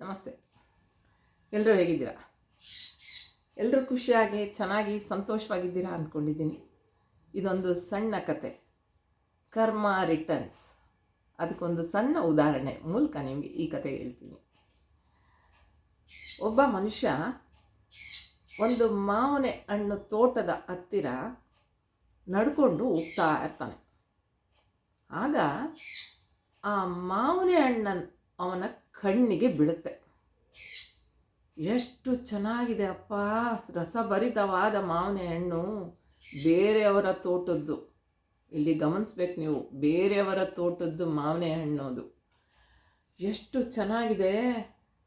ನಮಸ್ತೆ. ಎಲ್ಲರೂ ಹೇಗಿದ್ದೀರಾ? ಎಲ್ಲರೂ ಖುಷಿಯಾಗಿ, ಚೆನ್ನಾಗಿ, ಸಂತೋಷವಾಗಿದ್ದೀರಾ ಅಂದ್ಕೊಂಡಿದ್ದೀನಿ ಇದೊಂದು ಸಣ್ಣ ಕತೆ. ಕರ್ಮ ರಿಟರ್ನ್ಸ್. ಅದಕ್ಕೊಂದು ಸಣ್ಣ ಉದಾಹರಣೆ ಮೂಲಕ ನಿಮಗೆ ಈ ಕತೆ ಹೇಳ್ತೀನಿ. ಒಬ್ಬ ಮನುಷ್ಯ ಒಂದು ಮಾವನೆ ಹಣ್ಣು ತೋಟದ ಹತ್ತಿರ ನಡ್ಕೊಂಡು ಹೋಗ್ತಾ ಇರ್ತಾನೆ. ಆಗ ಆ ಮಾವನೆ ಹಣ್ಣನ್ನು ಅವನ ಕಣ್ಣಿಗೆ ಬೀಳುತ್ತೆ. ಎಷ್ಟು ಚೆನ್ನಾಗಿದೆ ಅಪ್ಪ, ರಸಭರಿತವಾದ ಮಾವಿನ ಹಣ್ಣು, ಬೇರೆಯವರ ತೋಟದ್ದು. ಇಲ್ಲಿ ಗಮನಿಸ್ಬೇಕು ನೀವು, ಬೇರೆಯವರ ತೋಟದ್ದು ಮಾವಿನ ಹಣ್ಣು ಅದು. ಎಷ್ಟು ಚೆನ್ನಾಗಿದೆ,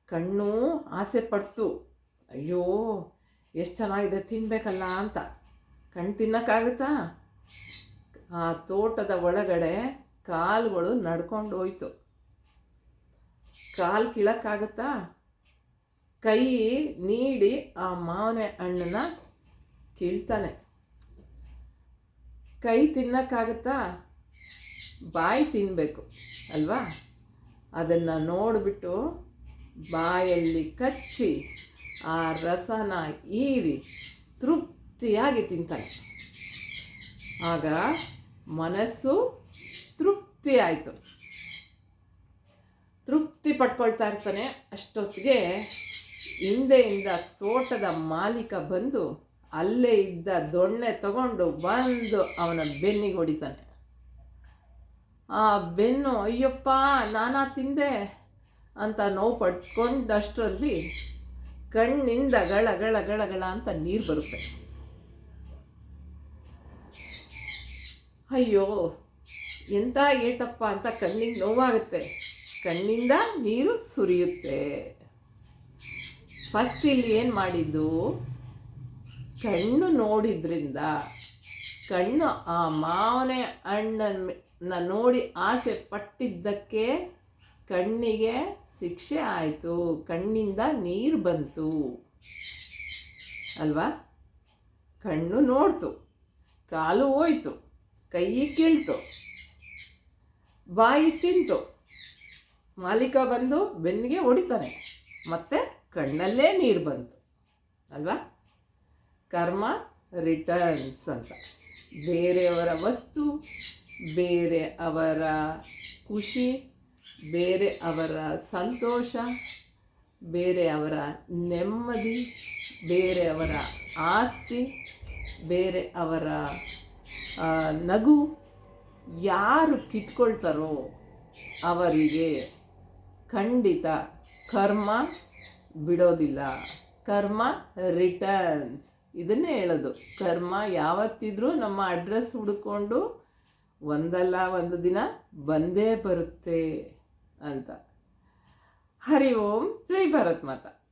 ಕಣ್ಣು ಆಸೆ ಪಡ್ತು. ಅಯ್ಯೋ, ಎಷ್ಟು ಚೆನ್ನಾಗಿದೆ ತಿನ್ನಬೇಕಲ್ಲ ಅಂತ. ಕಣ್ಣು ತಿನ್ನೋಕ್ಕಾಗುತ್ತಾ? ಆ ತೋಟದ ಒಳಗಡೆ ಕಾಲುಗಳು ನಡ್ಕೊಂಡು ಹೋಯ್ತು ಕಾಲು ಕೀಳಕ್ಕಾಗತ್ತಾ? ಕೈ ನೀಡಿ ಆ ಮಾವನೆ ಹಣ್ಣನ್ನ ಕೀಳ್ತಾನೆ. ಕೈ ತಿನ್ನಕ್ಕಾಗತ್ತಾ? ಬಾಯಿ ತಿನ್ನಬೇಕು ಅಲ್ವಾ? ಅದನ್ನು ನೋಡಿಬಿಟ್ಟು ಬಾಯಲ್ಲಿ ಕಚ್ಚಿ ಆ ರಸನ ಈರಿ ತೃಪ್ತಿಯಾಗಿ ತಿಂತಾನೆ ಆಗ ಮನಸ್ಸು ತೃಪ್ತಿ ಆಯಿತು ತೃಪ್ತಿ ಪಡ್ಕೊಳ್ತಾ ಇರ್ತಾನೆ. ಅಷ್ಟೊತ್ತಿಗೆ ಹಿಂದೆಯಿಂದ ತೋಟದ ಮಾಲೀಕ ಬಂದು ಅಲ್ಲೇ ಇದ್ದ ದೊಣ್ಣೆ ತಗೊಂಡು ಬಂದು ಅವನ ಬೆನ್ನಿಗೆ ಹೊಡಿತಾನೆ. ಆ ಬೆನ್ನು ಅಯ್ಯಪ್ಪ, ನಾನಾ ತಿಂದೆ ಅಂತ ನೋವು ಪಡ್ಕೊಂಡಷ್ಟರಲ್ಲಿ ಕಣ್ಣಿಂದ ಗಳ ಗಳ ಗಳ ಗಳ ಅಂತ ನೀರು ಬರುತ್ತೆ. ಅಯ್ಯೋ ಎಂಥ ಏಟಪ್ಪ ಅಂತ ಕಣ್ಣಿಗೆ ನೋವಾಗುತ್ತೆ. ಕಣ್ಣಿಂದ ನೀರು ಸುರಿಯುತ್ತೆ. ಫಸ್ಟ್ ಇಲ್ಲಿ ಏನು ಮಾಡಿದ್ದು? ಕಣ್ಣು ನೋಡಿದ್ರಿಂದ, ಕಣ್ಣು ಆ ಮಾವನೆ ಹಣ್ಣನ್ನ ನೋಡಿ ಆಸೆ ಪಟ್ಟಿದ್ದಕ್ಕೆ ಕಣ್ಣಿಗೆ ಶಿಕ್ಷೆ ಆಯಿತು. ಕಣ್ಣಿಂದ ನೀರು ಬಂತು. ಅಲ್ವಾ? ಕಣ್ಣು ನೋಡ್ತು. ಕಾಲು ಹೋಯ್ತು. ಕೈ ಕೀಳ್ತು. ಬಾಯಿ ತಿಂತು. ಮಾಲೀಕ ಬಂದು ಬೆನ್ನಿಗೆ ಹೊಡಿತಾನೆ. ಮತ್ತು ಕಣ್ಣಲ್ಲೇ ನೀರು ಬಂತು. ಅಲ್ವಾ? ಕರ್ಮ ರಿಟರ್ನ್ಸ್ ಅಂತ. ಬೇರೆಯವರ ವಸ್ತು, ಬೇರೆ ಅವರ ಖುಷಿ, ಬೇರೆ ಅವರ ಸಂತೋಷ, ಬೇರೆ ಅವರ ನೆಮ್ಮದಿ, ಬೇರೆ ಅವರ ಆಸ್ತಿ, ಬೇರೆ ಅವರ ನಗು ಯಾರು ಕಿತ್ಕೊಳ್ತಾರೋ ಅವರಿಗೆ ಖಂಡಿತ. ಕರ್ಮ ಬಿಡೋದಿಲ್ಲ. ಕರ್ಮ ರಿಟರ್ನ್ಸ್ ಇದನ್ನೇ ಹೇಳೋದು. ಕರ್ಮ ಯಾವತ್ತಿದ್ರೂ ನಮ್ಮ ಅಡ್ರೆಸ್ ಹುಡುಕೊಂಡು ಒಂದಲ್ಲ ಒಂದು ದಿನ ಬಂದೇ ಬರುತ್ತೆ ಅಂತ. ಹರಿ ಓಂ. ಜೈ ಭರತ್ ಮಾತಾ.